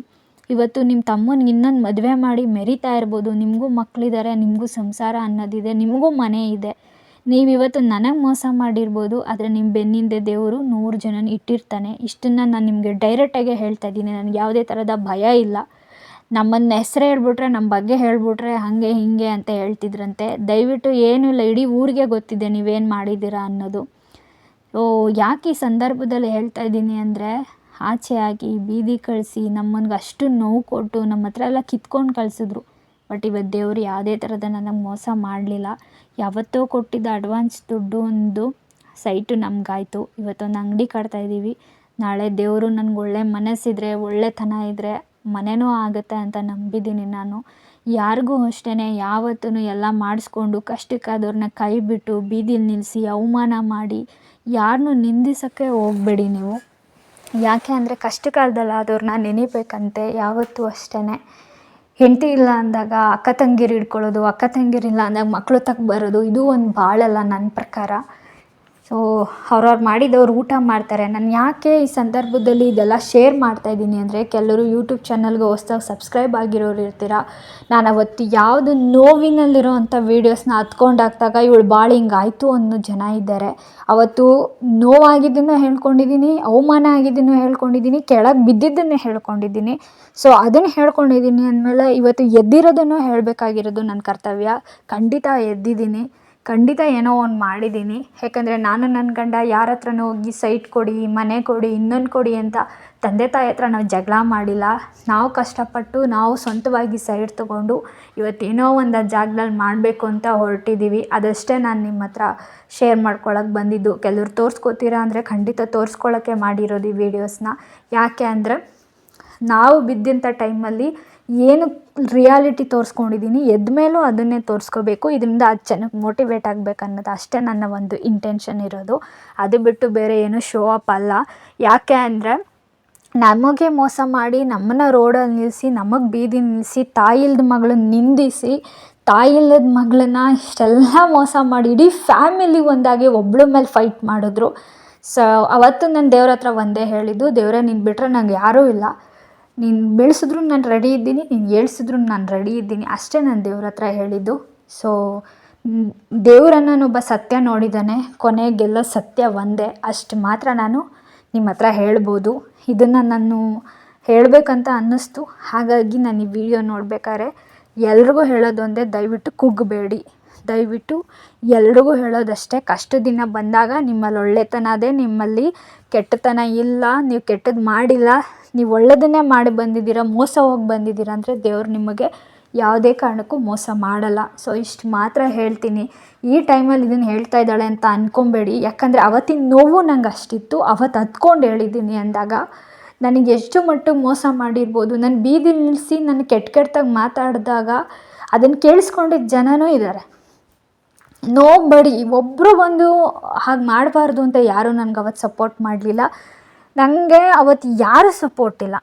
ಇವತ್ತು ನಿಮ್ಮ ತಮ್ಮನಿಗೆ ಇನ್ನೊಂದು ಮದುವೆ ಮಾಡಿ ಮೆರಿತಾ ಇರ್ಬೋದು. ನಿಮಗೂ ಮಕ್ಕಳಿದ್ದಾರೆ ನಿಮಗೂ ಸಂಸಾರ ಅನ್ನೋದಿದೆ, ನಿಮಗೂ ಮನೆ ಇದೆ. ನೀವು ಇವತ್ತು ನನಗೆ ಮೋಸ ಮಾಡಿರ್ಬೋದು, ಆದರೆ ನಿಮ್ಮ ಬೆನ್ನಿಂದೆ ದೇವರು ನೂರು ಜನನ ಇಟ್ಟಿರ್ತಾನೆ. ಇಷ್ಟನ್ನು ನಾನು ನಿಮಗೆ ಡೈರೆಕ್ಟಾಗೇ ಹೇಳ್ತಾ ಇದ್ದೀನಿ. ನನಗೆ ಯಾವುದೇ ಥರದ ಭಯ ಇಲ್ಲ. ನಮ್ಮನ್ನ ಹೆಸರು ಹೇಳ್ಬಿಟ್ರೆ ನಮ್ಮ ಬಗ್ಗೆ ಹೇಳ್ಬಿಟ್ರೆ ಹಾಗೆ ಹೀಗೆ ಅಂತ ಹೇಳ್ತಿದ್ರಂತೆ. ದಯವಿಟ್ಟು ಏನೂ ಇಲ್ಲ ಇಡೀ ಊರಿಗೆ ಗೊತ್ತಿದೆ ನೀವೇನು ಮಾಡಿದ್ದೀರಾ ಅನ್ನೋದು. ಯಾಕೆ ಈ ಸಂದರ್ಭದಲ್ಲಿ ಹೇಳ್ತಾ ಇದ್ದೀನಿ ಅಂದರೆ ಆಚೆ ಆಗಿ ಬೀದಿ ಕಳಿಸಿ ನಮ್ಮನ್ಗೆ ಅಷ್ಟು ನೋವು ಕೊಟ್ಟು ನಮ್ಮ ಹತ್ರ ಎಲ್ಲ ಕಿತ್ಕೊಂಡು ಕಳಿಸಿದ್ರು. ಬಟ್ ಇವತ್ತು ದೇವರು ಯಾವುದೇ ಥರದ ನನಗೆ ಮೋಸ ಮಾಡಲಿಲ್ಲ. ಯಾವತ್ತೋ ಕೊಟ್ಟಿದ್ದ ಅಡ್ವಾನ್ಸ್ ದುಡ್ಡು ಒಂದು ಸೈಟು ನಮಗಾಯ್ತು. ಇವತ್ತೊಂದು ಅಂಗಡಿ ಕಟ್ತಾಯಿದ್ದೀವಿ ನಾಳೆ ದೇವರು ನನಗೆ ಒಳ್ಳೆ ಮನಸ್ಸಿದ್ರೆ ಒಳ್ಳೆತನ ಇದ್ದರೆ ಮನೆಯೂ ಆಗುತ್ತೆ ಅಂತ ನಂಬಿದ್ದೀನಿ ನಾನು. ಯಾರಿಗೂ ಅಷ್ಟೇ ಯಾವತ್ತೂ ಎಲ್ಲ ಮಾಡಿಸ್ಕೊಂಡು ಕಷ್ಟಕ್ಕಾದವ್ರನ್ನ ಕೈ ಬಿಟ್ಟು ಬೀದಿಲಿ ನಿಲ್ಲಿಸಿ ಅವಮಾನ ಮಾಡಿ ಯಾರನ್ನೂ ನಿಂದಿಸೋಕ್ಕೆ ಹೋಗಬೇಡಿ ನೀವು. ಯಾಕೆ ಅಂದರೆ ಕಷ್ಟ ಕಾಲದಲ್ಲಿ ಆದವ್ರನ್ನ ನೆನಿಬೇಕಂತೆ, ಯಾವತ್ತೂ ಅಷ್ಟೇ ಹೆಂಡತಿ ಇಲ್ಲ ಅಂದಾಗ ಅಕ್ಕ ತಂಗಿರು ಹಿಡ್ಕೊಳ್ಳೋದು, ಅಕ್ಕ ತಂಗಿರಿಲ್ಲ ಅಂದಾಗ ಮಕ್ಕಳು ತಕ್ಕ ಬರೋದು ಇದು ಒಂದು ಬಾಳಲ್ಲ ನನ್ನ ಪ್ರಕಾರ. ಸೊ ಅವ್ರವ್ರು ಮಾಡಿದವ್ರು ಊಟ ಮಾಡ್ತಾರೆ. ನಾನು ಯಾಕೆ ಈ ಸಂದರ್ಭದಲ್ಲಿ ಇದೆಲ್ಲ ಶೇರ್ ಮಾಡ್ತಾ ಇದ್ದೀನಿ ಅಂದರೆ, ಕೆಲವರು ಯೂಟ್ಯೂಬ್ ಚಾನಲ್ಗೆ ಹೊಸ್ದಾಗಿ ಸಬ್ಸ್ಕ್ರೈಬ್ ಆಗಿರೋರು ಇರ್ತೀರ? ನಾನು ಅವತ್ತು ಯಾವುದು ನೋವಿನಲ್ಲಿರೋ ಅಂಥ ವೀಡಿಯೋಸ್ನ ಹತ್ಕೊಂಡು ಹಾಕ್ದಾಗ ಇವಳು ಭಾಳ ಹಿಂಗಾಯಿತು ಅನ್ನೋ ಜನ ಇದ್ದಾರೆ. ಅವತ್ತು ನೋವಾಗಿದ್ದನ್ನು ಹೇಳ್ಕೊಂಡಿದ್ದೀನಿ, ಅವಮಾನ ಆಗಿದ್ದನ್ನು ಹೇಳ್ಕೊಂಡಿದ್ದೀನಿ, ಕೆಳಗೆ ಬಿದ್ದಿದ್ದನ್ನು ಹೇಳ್ಕೊಂಡಿದ್ದೀನಿ. ಸೊ ಅದನ್ನು ಹೇಳ್ಕೊಂಡಿದ್ದೀನಿ ಅಂದಮೇಲೆ ಇವತ್ತು ಎದ್ದಿರೋದನ್ನು ಹೇಳಬೇಕಾಗಿರೋದು ನನ್ನ ಕರ್ತವ್ಯ. ಖಂಡಿತ ಎದ್ದಿದ್ದೀನಿ. ಖಂಡಿತ ಏನೋ ಒಂದು ಮಾಡಿದ್ದೀನಿ. ಯಾಕಂದರೆ ನಾನು ನನ್ನ ಗಂಡ ಯಾರ ಹತ್ರನೂ ಹೋಗಿ ಸೈಟ್ ಕೊಡಿ, ಮನೆ ಕೊಡಿ, ಇನ್ನೊಂದು ಕೊಡಿ ಅಂತ ತಂದೆ ತಾಯಿ ಹತ್ರ ನಾವು ಜಗಳ ಮಾಡಿಲ್ಲ. ನಾವು ಕಷ್ಟಪಟ್ಟು ನಾವು ಸ್ವಂತವಾಗಿ ಸೈಟ್ ತೊಗೊಂಡು ಇವತ್ತೇನೋ ಒಂದು ಜಾಗದಲ್ಲಿ ಮಾಡಬೇಕು ಅಂತ ಹೊರಟಿದ್ದೀವಿ ಅದಷ್ಟೇ ನಾನು ನಿಮ್ಮ ಹತ್ರ ಶೇರ್ ಮಾಡ್ಕೊಳಕ್ಕೆ ಬಂದಿದ್ದು. ಕೆಲವ್ರು ತೋರಿಸ್ಕೋತೀರಾ ಅಂದರೆ ಖಂಡಿತ ತೋರಿಸ್ಕೊಳ್ಳೋಕ್ಕೆ ಮಾಡಿರೋದು ಈ ವಿಡಿಯೋಸ್ನ ಯಾಕೆ ಅಂದರೆ ನಾವು ಬಿದ್ದಂಥ ಟೈಮಲ್ಲಿ ಏನು ರಿಯಾಲಿಟಿ ತೋರಿಸ್ಕೊಂಡಿದ್ದೀನಿ ಎದ್ದ ಮೇಲೂ ಅದನ್ನೇ ತೋರಿಸ್ಕೋಬೇಕು. ಇದರಿಂದ ಅದು ಚೆನ್ನಾಗಿ ಮೋಟಿವೇಟ್ ಆಗಬೇಕು ಅನ್ನೋದು ಅಷ್ಟೇ ನನ್ನ ಒಂದು ಇಂಟೆನ್ಷನ್ ಇರೋದು. ಅದು ಬಿಟ್ಟು ಬೇರೆ ಏನು ಶೋ ಅಪ್ ಅಲ್ಲ. ಯಾಕೆ ಅಂದರೆ, ನಮಗೆ ಮೋಸ ಮಾಡಿ ನಮ್ಮನ್ನ ರೋಡಲ್ಲಿ ನಿಲ್ಲಿಸಿ ನಮಗೆ ಬೀದಿ ನಿಲ್ಲಿಸಿ ತಾಯಿಲ್ದ ಮಗಳನ್ನ ನಿಂದಿಸಿ ತಾಯಿಲ್ಲದ ಮಗಳನ್ನ ಇಷ್ಟೆಲ್ಲ ಮೋಸ ಮಾಡಿ ಇಡೀ ಫ್ಯಾಮಿಲಿ ಒಂದಾಗಿ ಒಬ್ಬಳ ಮೇಲೆ ಫೈಟ್ ಮಾಡಿದ್ರು. ಸೊ ಅವತ್ತು ನಾನು ದೇವ್ರ ಹತ್ರ ಒಂದೇ ಹೇಳಿದ್ದು, ದೇವರೇ ನೀನು ಬಿಟ್ಟರೆ ನಂಗೆ ಯಾರೂ ಇಲ್ಲ. ನೀನು ಬೆಳೆಸಿದ್ರು ನಾನು ರೆಡಿ ಇದ್ದೀನಿ, ನೀನು ಏಳ್ಸಿದ್ರು ನಾನು ರೆಡಿ ಇದ್ದೀನಿ. ಅಷ್ಟೇ ನಾನು ದೇವ್ರ ಹತ್ರ ಹೇಳಿದ್ದು. ಸೊ ದೇವರನ್ನೊಬ್ಬ ಸತ್ಯ ನೋಡಿದ್ದಾನೆ ಕೊನೆಗೆಲ್ಲ ಸತ್ಯ ಒಂದೇ. ಅಷ್ಟು ಮಾತ್ರ ನಾನು ನಿಮ್ಮ ಹತ್ರ ಹೇಳ್ಬೋದು. ಇದನ್ನು ನಾನು ಹೇಳಬೇಕಂತ ಅನ್ನಿಸ್ತು. ಹಾಗಾಗಿ ನಾನು ಈ ವಿಡಿಯೋ ನೋಡ್ಬೇಕಾದ್ರೆ ಎಲ್ರಿಗೂ ಹೇಳೋದೊಂದೇ, ದಯವಿಟ್ಟು ಕುಗ್ಗಬೇಡಿ ದಯವಿಟ್ಟು ಎಲ್ರಿಗೂ ಹೇಳೋದಷ್ಟೇ. ಕಷ್ಟ ದಿನ ಬಂದಾಗ ನಿಮ್ಮಲ್ಲಿ ಒಳ್ಳೆತನ ಅದೇ, ನಿಮ್ಮಲ್ಲಿ ಕೆಟ್ಟತನ ಇಲ್ಲ, ನೀವು ಕೆಟ್ಟದ್ದು ಮಾಡಿಲ್ಲ. ನೀವು ಒಳ್ಳೆಯದನ್ನೇ ಮಾಡಿ ಬಂದಿದ್ದೀರ, ಮೋಸ ಹೋಗಿ ಬಂದಿದ್ದೀರ ಅಂದರೆ ದೇವರು ನಿಮಗೆ ಯಾವುದೇ ಕಾರಣಕ್ಕೂ ಮೋಸ ಮಾಡಲ್ಲ. ಸೊ ಇಷ್ಟು ಮಾತ್ರ ಹೇಳ್ತೀನಿ. ಈ ಟೈಮಲ್ಲಿ ಇದನ್ನು ಹೇಳ್ತಾ ಇದ್ದಾಳೆ ಅಂತ ಅಂದ್ಕೊಬೇಡಿ ಯಾಕಂದರೆ ಅವತ್ತಿನ ನೋವು ನಂಗೆ ಅಷ್ಟಿತ್ತು. ಅವತ್ತು ಹತ್ಕೊಂಡು ಹೇಳಿದ್ದೀನಿ ಅಂದಾಗ, ನನಗೆ ಎಷ್ಟು ಮಟ್ಟಿಗೆ ಮೋಸ ಮಾಡಿರ್ಬೋದು? ನನ್ನ ಬೀದಿ ನಿಲ್ಲಿಸಿ ನನ್ನ ಕೆಟ್ಟ ಕೆಟ್ಟದಾಗಿ ಮಾತಾಡಿದಾಗ ಅದನ್ನು ಕೇಳಿಸ್ಕೊಂಡಿದ್ದ ಜನನೂ ಇದ್ದಾರೆ ನೋ ಬಡಿ. ಒಬ್ಬರು ಬಂದು ಹಾಗೆ ಮಾಡಬಾರ್ದು ಅಂತ ಯಾರೂ ನನಗೆ ಅವತ್ತು ಸಪೋರ್ಟ್ ಮಾಡಲಿಲ್ಲ. ನನಗೆ ಅವತ್ತು ಯಾರೂ ಸಪೋರ್ಟ್ ಇಲ್ಲ.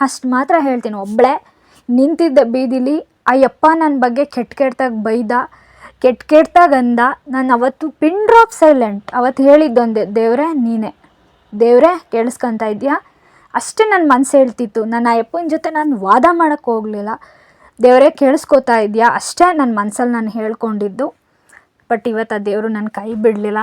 ಅಷ್ಟು ಮಾತ್ರ ಹೇಳ್ತೀನಿ ಒಬ್ಬಳೆ ನಿಂತಿದ್ದೆ ಬೀದಿಲಿ ಆ ನನ್ನ ಬಗ್ಗೆ ಕೆಟ್ಟ ಕೆಟ್ಟದಾಗ ಬೈದ ಕೆಟ್ಟ ಕೆಟ್ಟದಾಗ ಅಂದ, ನಾನು ಅವತ್ತು ಪಿನ್ ಡ್ರಾಪ್ ಸೈಲೆಂಟ್ ಅವತ್ತು ಹೇಳಿದ್ದೊಂದೇ, ದೇವರೇ, ನೀನೇ. ದೇವರೇ, ಕೇಳಿಸ್ಕೊತಾ ಇದೆಯಾ ಅಷ್ಟೇ ನನ್ನ ಮನಸ್ಸು ಹೇಳ್ತಿತ್ತು. ನನ್ನ ಅಯ್ಯಪ್ಪನ ಜೊತೆ ನಾನು ವಾದ ಮಾಡೋಕ್ಕೆ ಹೋಗಲಿಲ್ಲ. ದೇವರೇ, ಕೇಳಿಸ್ಕೊತಾ ಇದೆಯಾ ಅಷ್ಟೇ ನನ್ನ ಮನಸ್ಸಲ್ಲಿ ನಾನು ಹೇಳ್ಕೊಂಡಿದ್ದು. ಬಟ್ ಇವತ್ತು ಆ ದೇವರು ನನ್ನ ಕೈ ಬಿಡಲಿಲ್ಲ.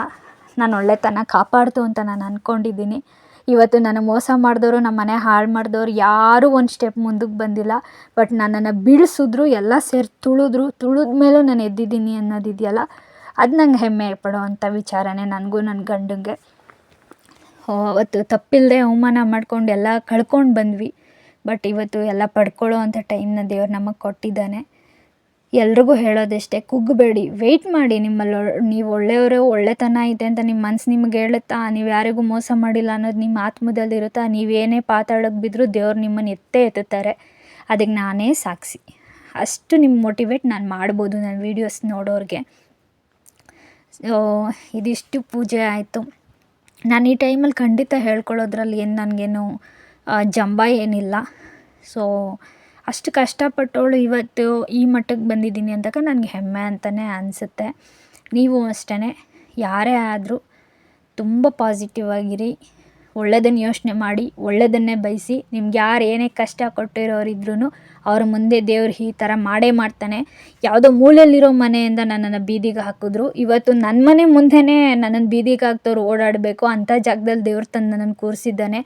ನಾನು ಒಳ್ಳೆತನ ಕಾಪಾಡ್ತು ಅಂತ ನಾನು ಅಂದ್ಕೊಂಡಿದ್ದೀನಿ ಇವತ್ತು ನನ್ನ ಮೋಸ ಮಾಡಿದವರು, ನಮ್ಮ ಮನೆ ಹಾಳು ಮಾಡಿದವ್ರು ಯಾರೂ ಒಂದು ಸ್ಟೆಪ್ ಮುಂದಕ್ಕೆ ಬಂದಿಲ್ಲ. ಬಟ್ ನನ್ನನ್ನು ಬೀಳಿಸಿದ್ರು, ಎಲ್ಲ ಸೇರಿ ತುಳಿದ್ರು. ತುಳಿದ ಮೇಲೂ ನಾನು ಎದ್ದಿದ್ದೀನಿ ಅನ್ನೋದಿದೆಯಲ್ಲ? ಅದು ನಂಗೆ ಹೆಮ್ಮೆ ಪಡೋವಂಥ ವಿಚಾರನೇ ನನಗೂ ನನ್ನ ಗಂಡಂಗೆ. ಅವತ್ತು ತಪ್ಪಿಲ್ಲದೆ ಅವಮಾನ ಮಾಡ್ಕೊಂಡು ಎಲ್ಲ ಕಳ್ಕೊಂಡು ಬಂದ್ವಿ. ಬಟ್ ಇವತ್ತು ಎಲ್ಲ ಪಡ್ಕೊಳ್ಳೋ ಅಂಥ ಟೈಮ್ನ ದೇವ್ರು ನಮಗೆ ಕೊಟ್ಟಿದ್ದಾನೆ. ಎಲ್ರಿಗೂ ಹೇಳೋದಷ್ಟೇ ಕುಗ್ಗಬೇಡಿ ವೆಯ್ಟ್ ಮಾಡಿ ನಿಮ್ಮಲ್ಲಿ ನೀವು ಒಳ್ಳೆಯವರು, ಒಳ್ಳೆತನ ಇದೆ ಅಂತ ನಿಮ್ಮ ಮನ್ಸು ನಿಮ್ಗೆ ಹೇಳುತ್ತಾ, ನೀವು ಯಾರಿಗೂ ಮೋಸ ಮಾಡಿಲ್ಲ ಅನ್ನೋದು ನಿಮ್ಮ ಆತ್ಮದಲ್ಲಿರುತ್ತಾ ನೀವೇನೇ ಪಾತಾಳಕ್ಕೆ ಬಿದ್ದರೂ ದೇವ್ರು ನಿಮ್ಮನ್ನು ಎತ್ತೇ ಎತ್ತುತ್ತಾರೆ. ಅದಕ್ಕೆ ನಾನೇ ಸಾಕ್ಷಿ. ಅಷ್ಟು ನಿಮ್ಮ ಮೋಟಿವೇಟ್ ನಾನು ಮಾಡ್ಬೋದು ನನ್ನ ವೀಡಿಯೋಸ್ ನೋಡೋರಿಗೆ. ಇದಿಷ್ಟು ಪೂಜೆ ಆಯಿತು. ನಾನು ಈ ಟೈಮಲ್ಲಿ ಖಂಡಿತ ಹೇಳ್ಕೊಳ್ಳೋದ್ರಲ್ಲಿ ಏನು ನನಗೇನು ಜಂಬ ಏನಿಲ್ಲ. ಸೊ ಅಷ್ಟು ಕಷ್ಟಪಟ್ಟವಳು ಇವತ್ತು ಈ ಮಟ್ಟಕ್ಕೆ ಬಂದಿದ್ದೀನಿ ಅಂತಕ ನನಗೆ ಹೆಮ್ಮೆ ಅಂತಲೇ ಅನಿಸುತ್ತೆ. ನೀವು ಅಷ್ಟೇ ಯಾರೇ ಆದರೂ ತುಂಬ ಪಾಸಿಟಿವ್ ಆಗಿರಿ. ಒಳ್ಳೆಯದನ್ನು ಯೋಚನೆ ಮಾಡಿ ಒಳ್ಳೆಯದನ್ನೇ ಬಯಸಿ, ನಿಮ್ಗೆ ಯಾರು ಏನೇ ಕಷ್ಟ ಕೊಟ್ಟಿರೋರಿದ್ರೂ ಅವ್ರ ಮುಂದೆ ದೇವ್ರು ಈ ಥರ ಮಾಡೇ ಮಾಡ್ತಾನೆ. ಯಾವುದೋ ಮೂಲೆಯಲ್ಲಿರೋ ಮನೆಯಿಂದ ನನ್ನನ್ನು ಬೀದಿಗೆ ಹಾಕಿದ್ರು. ಇವತ್ತು ನನ್ನ ಮನೆ ಮುಂದೆನೇ ನನ್ನನ್ನು ಬೀದಿಗೆ ಹಾಕ್ತವ್ರು ಓಡಾಡಬೇಕು ಅಂಥ ಜಾಗದಲ್ಲಿ ದೇವ್ರು ತಂದು ನನ್ನನ್ನು ಕೂರಿಸಿದ್ದಾನೆ.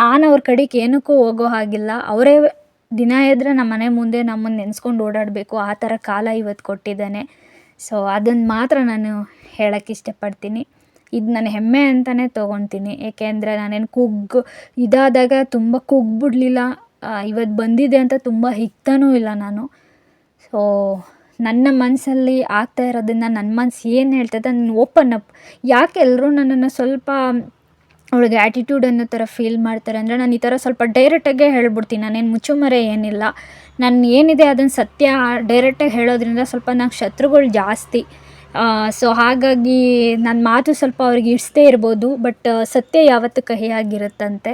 ನಾನು ಅವ್ರ ಕಡೆಗೆ ಏನಕ್ಕೂ ಹೋಗೋ ಹಾಗಿಲ್ಲ. ಅವರೇ ದಿನ ಎದ್ರೆ ನಮ್ಮ ಮನೆ ಮುಂದೆ ನಮ್ಮನ್ನು ನೆನೆಸ್ಕೊಂಡು ಓಡಾಡಬೇಕು. ಆ ಥರ ಕಾಲ ಇವತ್ತು ಕೊಟ್ಟಿದ್ದಾನೆ. ಸೊ ಅದನ್ನು ಮಾತ್ರ ನಾನು ಹೇಳೋಕ್ಕೆ ಇಷ್ಟಪಡ್ತೀನಿ. ಇದು ನನ್ನ ಹೆಮ್ಮೆ ಅಂತಲೇ ತೊಗೊತೀನಿ. ಏಕೆಂದರೆ ನಾನೇನು ಕುಗ್ಗು ಇದಾದಾಗ ತುಂಬ ಕುಗ್ಗಿಬಿಡ್ಲಿಲ್ಲ ಇವತ್ತು ಬಂದಿದೆ ಅಂತ ತುಂಬ ಹಿಗ್ತಾನೂ ಇಲ್ಲ ನಾನು. ಸೊ ನನ್ನ ಮನಸ್ಸಲ್ಲಿ ಆಗ್ತಾ ಇರೋದನ್ನು ನನ್ನ ಮನಸ್ಸು ಏನು ಹೇಳ್ತದೆ ಅದನ್ನು ಓಪನ್ ಅಪ್. ಯಾಕೆ ಎಲ್ಲರೂ ನನ್ನನ್ನು ಸ್ವಲ್ಪ ಅವಳಿಗೆ ಆ್ಯಟಿಟ್ಯೂಡ್ ಅನ್ನೋ ಥರ ಫೀಲ್ ಮಾಡ್ತಾರೆ ಅಂದರೆ ನಾನು ಈ ಥರ ಸ್ವಲ್ಪ ಡೈರೆಕ್ಟಾಗೇ ಹೇಳ್ಬಿಡ್ತೀನಿ. ನಾನೇನು ಮುಚ್ಚುಮರೆ ಏನಿಲ್ಲ. ನಾನು ಏನಿದೆ ಅದನ್ನು ಸತ್ಯ ಡೈರೆಕ್ಟಾಗಿ ಹೇಳೋದ್ರಿಂದ ಸ್ವಲ್ಪ ನಂಗೆ ಶತ್ರುಗಳು ಜಾಸ್ತಿ. ಸೊ ಹಾಗಾಗಿ ನನ್ನ ಮಾತು ಸ್ವಲ್ಪ ಅವ್ರಿಗೆ ಇಡಿಸ್ದೇ ಇರ್ಬೋದು ಬಟ್ ಸತ್ಯ ಯಾವತ್ತು ಕಹಿಯಾಗಿರುತ್ತಂತೆ.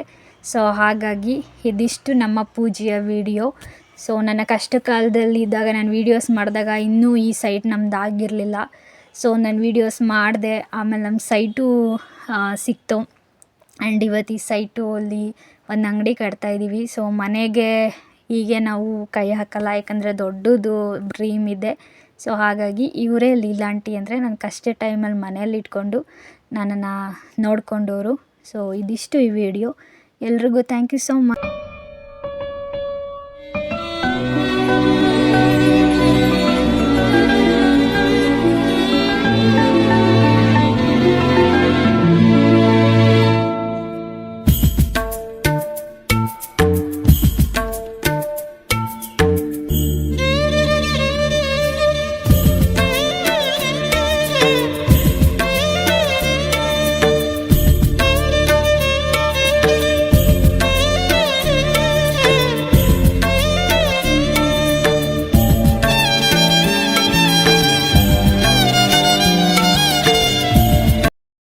ಸೊ ಹಾಗಾಗಿ ಇದಿಷ್ಟು ನಮ್ಮ ಪೂಜೆಯ ವಿಡಿಯೋ ಸೊ ನನ್ನ ಕಷ್ಟ ಕಾಲದಲ್ಲಿ ಇದ್ದಾಗ ನಾನು ವೀಡಿಯೋಸ್ ಮಾಡಿದಾಗ ಇನ್ನೂ ಈ ಸೈಟ್ ನಮ್ದು ಆಗಿರಲಿಲ್ಲ. ಸೊ ನಾನು ವೀಡಿಯೋಸ್ ಮಾಡಿದೆ, ಆಮೇಲೆ ನಮ್ಮ ಸೈಟು ಸಿಕ್ತು. ಆ್ಯಂಡ್ ಇವತ್ತು ಈ ಸೈಟು ಅಲ್ಲಿ ಒಂದು ಅಂಗಡಿ ಕಟ್ತಾಯಿದ್ದೀವಿ ಸೊ ಮನೆಗೆ ಹೀಗೆ ನಾವು ಕೈ ಹಾಕಲ್ಲ, ಯಾಕಂದರೆ ದೊಡ್ಡದು ಡ್ರೀಮ್ ಇದೆ. ಸೊ ಹಾಗಾಗಿ ಇವರೇ ಲೀಲಾಂಟಿ ಅಂದರೆ ನನ್ನ ಕಷ್ಟ ಟೈಮಲ್ಲಿ ಮನೇಲಿ ಇಟ್ಕೊಂಡು ನನ್ನನ್ನು ನೋಡ್ಕೊಂಡವರು. ಸೊ ಇದಿಷ್ಟು ಈ ವಿಡಿಯೋ ಎಲ್ರಿಗೂ ಥ್ಯಾಂಕ್ ಯು ಸೋ ಮಚ್